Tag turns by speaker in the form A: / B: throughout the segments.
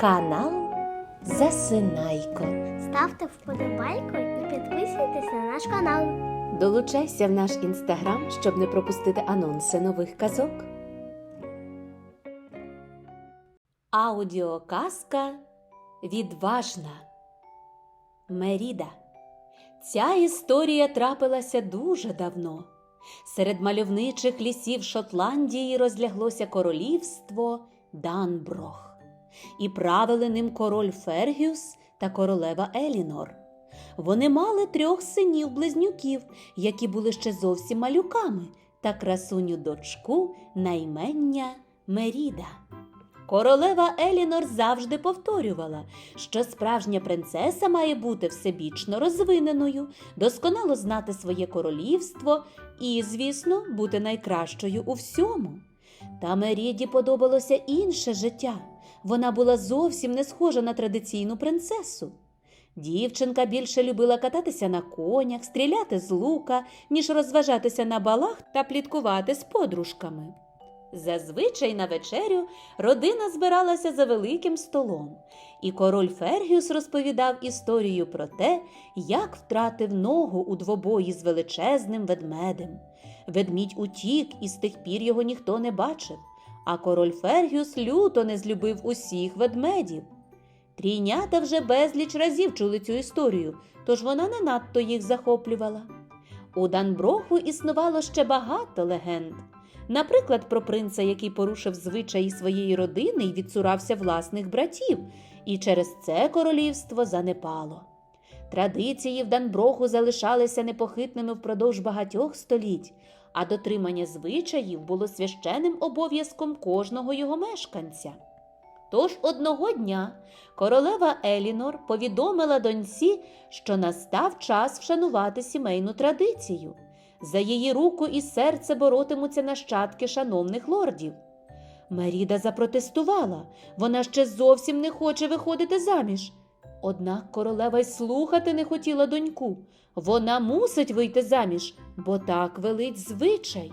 A: Канал Засинайко.
B: Ставте вподобайку і підписуйтесь на наш канал.
A: Долучайся в наш інстаграм, щоб не пропустити анонси нових казок. Аудіоказка Відважна Меріда. Ця історія трапилася дуже давно. Серед мальовничих лісів Шотландії розляглося королівство Данброх, і правили ним король Фергюс та королева Елінор. Вони мали трьох синів-близнюків, які були ще зовсім малюками, та красуню дочку на імення Меріда. Королева Елінор завжди повторювала, що справжня принцеса має бути всебічно розвиненою, досконало знати своє королівство і, звісно, бути найкращою у всьому. Та Меріді подобалося інше життя. Вона була зовсім не схожа на традиційну принцесу. Дівчинка більше любила кататися на конях, стріляти з лука, ніж розважатися на балах та пліткувати з подружками. Зазвичай на вечерю родина збиралася за великим столом, і король Фергюс розповідав історію про те, як втратив ногу у двобої з величезним ведмедем. Ведмідь утік, і з тих пір його ніхто не бачив, а король Фергюс люто не злюбив усіх ведмедів. Трійнята вже безліч разів чули цю історію, тож вона не надто їх захоплювала. У Данброху існувало ще багато легенд. Наприклад, про принца, який порушив звичаї своєї родини і відсурався власних братів, і через це королівство занепало. Традиції в Данброху залишалися непохитними впродовж багатьох століть, а дотримання звичаїв було священним обов'язком кожного його мешканця. Тож одного дня королева Елінор повідомила доньці, що настав час вшанувати сімейну традицію. За її руку і серце боротимуться нащадки шановних лордів. Меріда запротестувала, вона ще зовсім не хоче виходити заміж. Однак королева й слухати не хотіла доньку. Вона мусить вийти заміж, бо так велить звичай.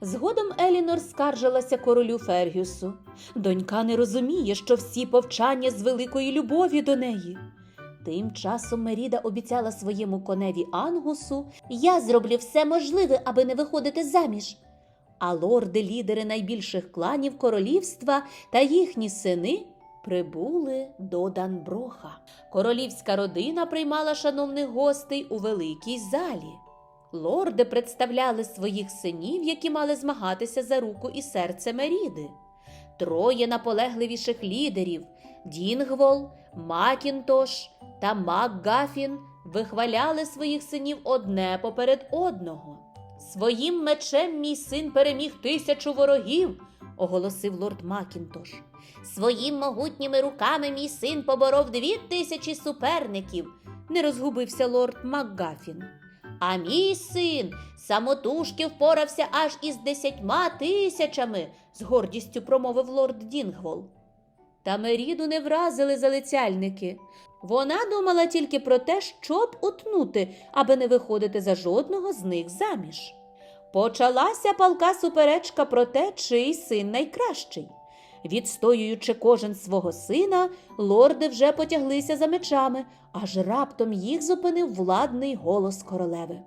A: Згодом Елінор скаржилася королю Фергюсу. Донька не розуміє, що всі повчання з великої любові до неї. Тим часом Меріда обіцяла своєму коневі Ангусу Я зроблю все можливе, аби не виходити заміж. А лорди-лідери найбільших кланів королівства та їхні сини прибули до Данброха. Королівська родина приймала шановних гостей у великій залі. Лорди представляли своїх синів, які мали змагатися за руку і серце Меріди. Троє наполегливіших лідерів Дінгвол, Макінтош та Макгафін вихваляли своїх синів одне поперед одного. Своїм мечем мій син переміг тисячу ворогів, оголосив лорд Макінтош. Своїм могутніми руками мій син поборов дві тисячі суперників, не розгубився лорд Макгафін. А мій син самотужки впорався аж із десятьма тисячами, з гордістю промовив лорд Дінгвол. Та Меріду не вразили залицяльники. Вона думала тільки про те, щоб утнути, аби не виходити за жодного з них заміж. Почалася палка суперечка про те, чий син найкращий. Відстоюючи кожен свого сина, лорди вже потяглися за мечами, аж раптом їх зупинив владний голос королеви.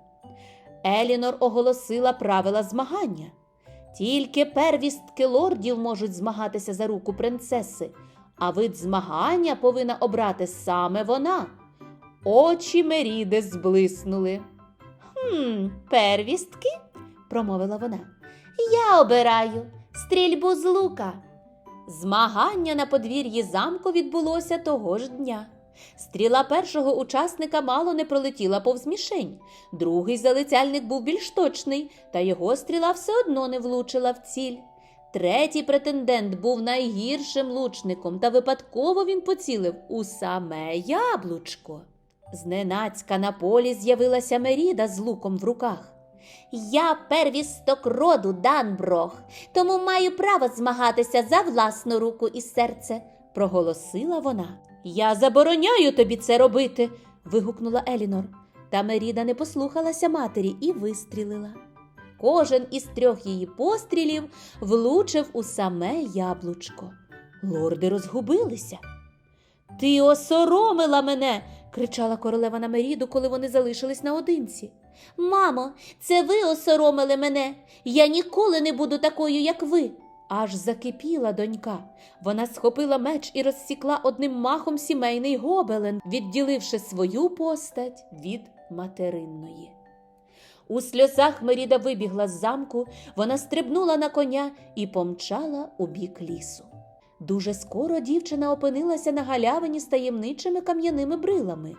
A: Елінор оголосила правила змагання. Тільки первістки лордів можуть змагатися за руку принцеси, а вид змагання повинна обрати саме вона. Очі Меріди зблиснули. Хм, первістки, промовила вона. Я обираю стрільбу з лука. Змагання на подвір'ї замку відбулося того ж дня. Стріла першого учасника мало не пролетіла повз мішень. Другий залицяльник був більш точний, та його стріла все одно не влучила в ціль. Третій претендент був найгіршим лучником, та випадково він поцілив у саме яблучко. Зненацька на полі з'явилася Меріда з луком в руках. Я первісток роду Данброх, тому маю право змагатися за власну руку і серце, проголосила вона. Я забороняю тобі це робити. вигукнула Елінор. Та Меріда не послухалася матері і вистрілила. Кожен із трьох її пострілів влучив у саме яблучко. Лорди розгубилися. Ти осоромила мене. кричала королева на Меріду, коли вони залишились наодинці. Мамо, це ви осоромили мене. Я ніколи не буду такою, як ви. Аж закипіла донька. Вона схопила меч і розсікла одним махом сімейний гобелен, відділивши свою постать від материнної. У сльозах Меріда вибігла з замку, вона стрибнула на коня і помчала у бік лісу. Дуже скоро дівчина опинилася на галявині з таємничими кам'яними брилами.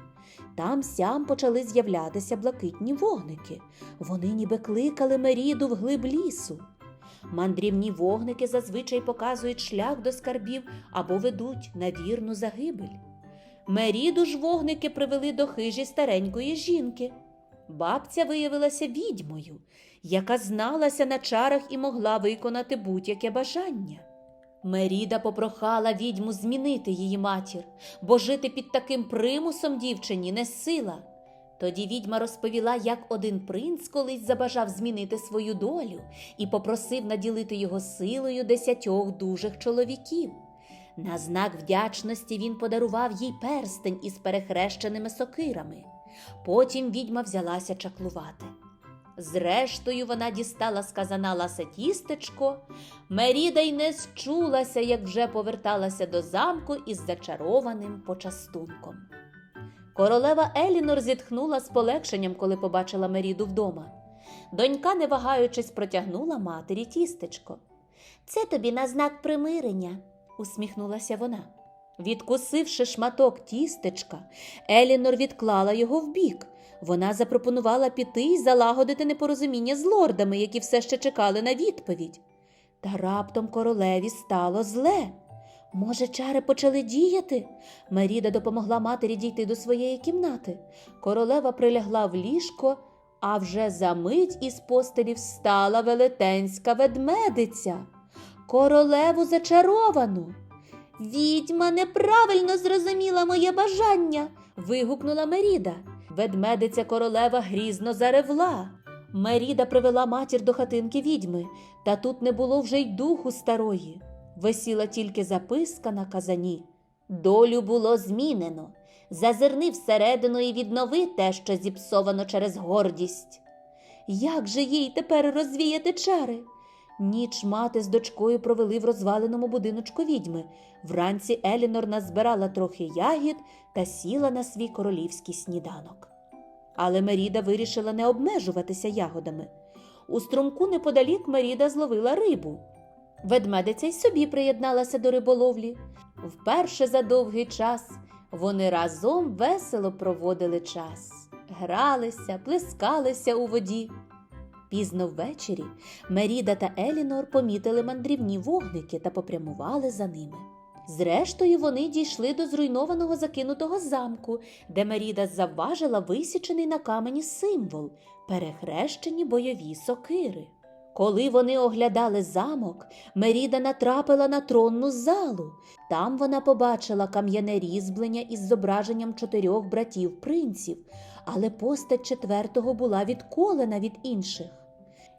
A: Там сям почали з'являтися блакитні вогники. Вони ніби кликали Меріду в глиб лісу. Мандрівні вогники зазвичай показують шлях до скарбів або ведуть на вірну загибель. Меріду ж вогники привели до хижі старенької жінки. Бабця виявилася відьмою, яка зналася на чарах і могла виконати будь-яке бажання. Меріда попрохала відьму змінити її матір, бо жити під таким примусом дівчині не сила. Тоді відьма розповіла, як один принц колись забажав змінити свою долю і попросив наділити його силою десятьох дужих чоловіків. На знак вдячності він подарував їй перстень із перехрещеними сокирами. Потім відьма взялася чаклувати. Зрештою, вона дістала з казана ласе тістечко. Меріда й не счулася, як вже поверталася до замку із зачарованим почастунком. Королева Елінор зітхнула з полегшенням, коли побачила Меріду вдома. Донька, не вагаючись, протягнула матері тістечко. Це тобі на знак примирення, усміхнулася вона. Відкусивши шматок тістечка, Елінор відклала його вбік. Вона запропонувала піти й залагодити непорозуміння з лордами, які все ще чекали на відповідь. Та раптом королеві стало зле. Може, чари почали діяти? Меріда допомогла матері дійти до своєї кімнати. Королева прилягла в ліжко, а вже за мить із постелі встала велетенська ведмедиця. Королеву зачаровану. Відьма неправильно зрозуміла моє бажання. вигукнула Меріда. Ведмедиця королева грізно заревла. Меріда привела матір до хатинки відьми, та тут не було вже й духу старої. Висіла тільки записка на казані. Долю було змінено. Зазирни всередину і віднови те, що зіпсовано через гордість. Як же їй тепер розвіяти чари? Ніч мати з дочкою провели в розваленому будиночку відьми. Вранці Елінор назбирала трохи ягід та сіла на свій королівський сніданок. Але Меріда вирішила не обмежуватися ягодами. У струмку неподалік Меріда зловила рибу. Ведмедиця й собі приєдналася до риболовлі. Вперше за довгий час вони разом весело проводили час, гралися, плескалися у воді. Пізно ввечері Меріда та Елінор помітили мандрівні вогники та попрямували за ними. Зрештою, вони дійшли до зруйнованого закинутого замку, де Меріда завважила висічений на камені символ перехрещені бойові сокири. Коли вони оглядали замок, Меріда натрапила на тронну залу. Там вона побачила кам'яне різьблення із зображенням чотирьох братів принців, але постать четвертого була відколена від інших.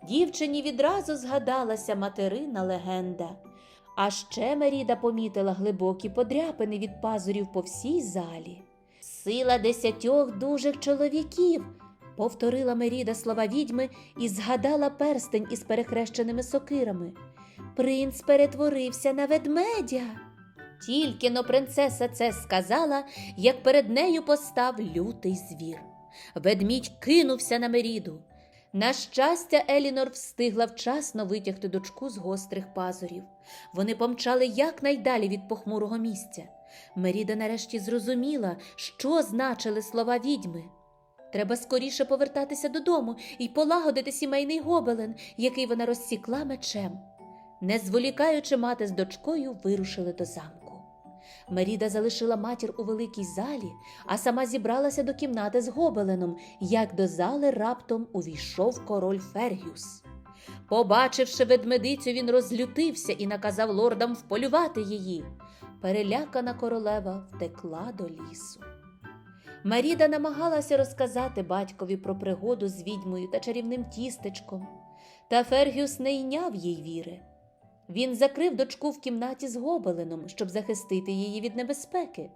A: Дівчині відразу згадалася материна легенда. А ще Меріда помітила глибокі подряпини від пазурів по всій залі. Сила десятьох дужих чоловіків, повторила Меріда слова відьми і згадала перстень із перехрещеними сокирами. Принц перетворився на ведмедя. Тільки но принцеса це сказала, як перед нею постав лютий звір. Ведмідь кинувся на Меріду. На щастя, Елінор встигла вчасно витягти дочку з гострих пазурів. Вони помчали якнайдалі від похмурого місця. Меріда нарешті зрозуміла, що значили слова відьми. Треба скоріше повертатися додому і полагодити сімейний гобелен, який вона розсікла мечем. Не зволікаючи, мати з дочкою вирушили до замку. Меріда залишила матір у великій залі, а сама зібралася до кімнати з гобеленом, як до зали раптом увійшов король Фергюс. Побачивши ведмедицю, він розлютився і наказав лордам вполювати її. Перелякана королева втекла до лісу. Маріда намагалася розказати батькові про пригоду з відьмою та чарівним тістечком, та Фергюс не йняв їй віри. Він закрив дочку в кімнаті з гобеленом, щоб захистити її від небезпеки.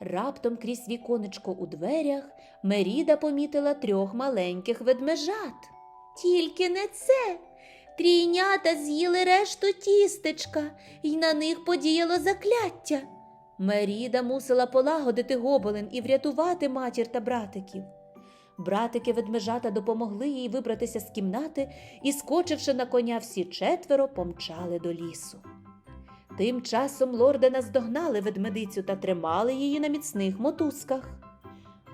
A: Раптом крізь віконечко у дверях Меріда помітила трьох маленьких ведмежат. Тільки не це. Трійнята з'їли решту тістечка, і на них подіяло закляття. Меріда мусила полагодити гобелен і врятувати матір та братиків. Братики ведмежата допомогли їй вибратися з кімнати і, скочивши на коня, всі четверо помчали до лісу. Тим часом лорди наздогнали ведмедицю та тримали її на міцних мотузках.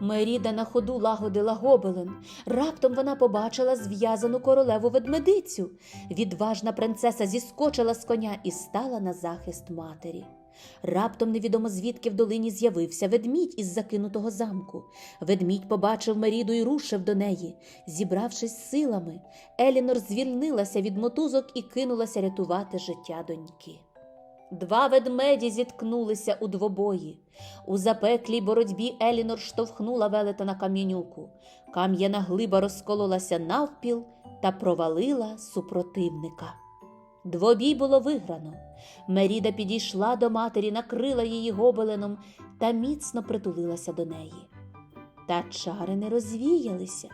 A: Меріда на ходу лагодила гобелен. Раптом вона побачила зв'язану королеву ведмедицю. Відважна принцеса зіскочила з коня і стала на захист матері. Раптом невідомо звідки в долині з'явився ведмідь із закинутого замку. Ведмідь побачив Меріду і рушив до неї. Зібравшись силами, Елінор звільнилася від мотузок і кинулася рятувати життя доньки. Два ведмеді зіткнулися у двобої. У запеклій боротьбі Елінор штовхнула велета на кам'янюку. Кам'яна глиба розкололася навпіл та провалила супротивника. Двобій було виграно. Меріда підійшла до матері, накрила її гобеленом та міцно притулилася до неї. Та чари не розвіялися.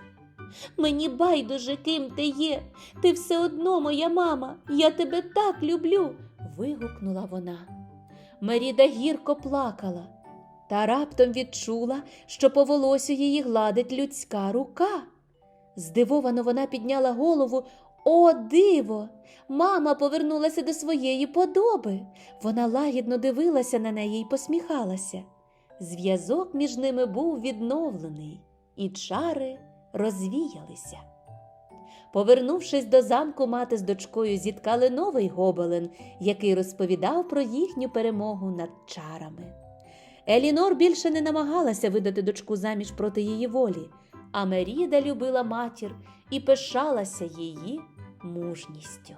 A: Мені байдуже, ким ти є. Ти все одно моя мама. Я тебе так люблю. вигукнула вона. Меріда гірко плакала та раптом відчула, що по волосю її гладить людська рука. Здивовано вона підняла голову. О, диво! Мама повернулася до своєї подоби. Вона лагідно дивилася на неї і посміхалася. Зв'язок між ними був відновлений, і чари розвіялися. Повернувшись до замку, мати з дочкою зіткали новий гобелен, який розповідав про їхню перемогу над чарами. Елінор більше не намагалася видати дочку заміж проти її волі, а Меріда любила матір і пишалася її мужністю.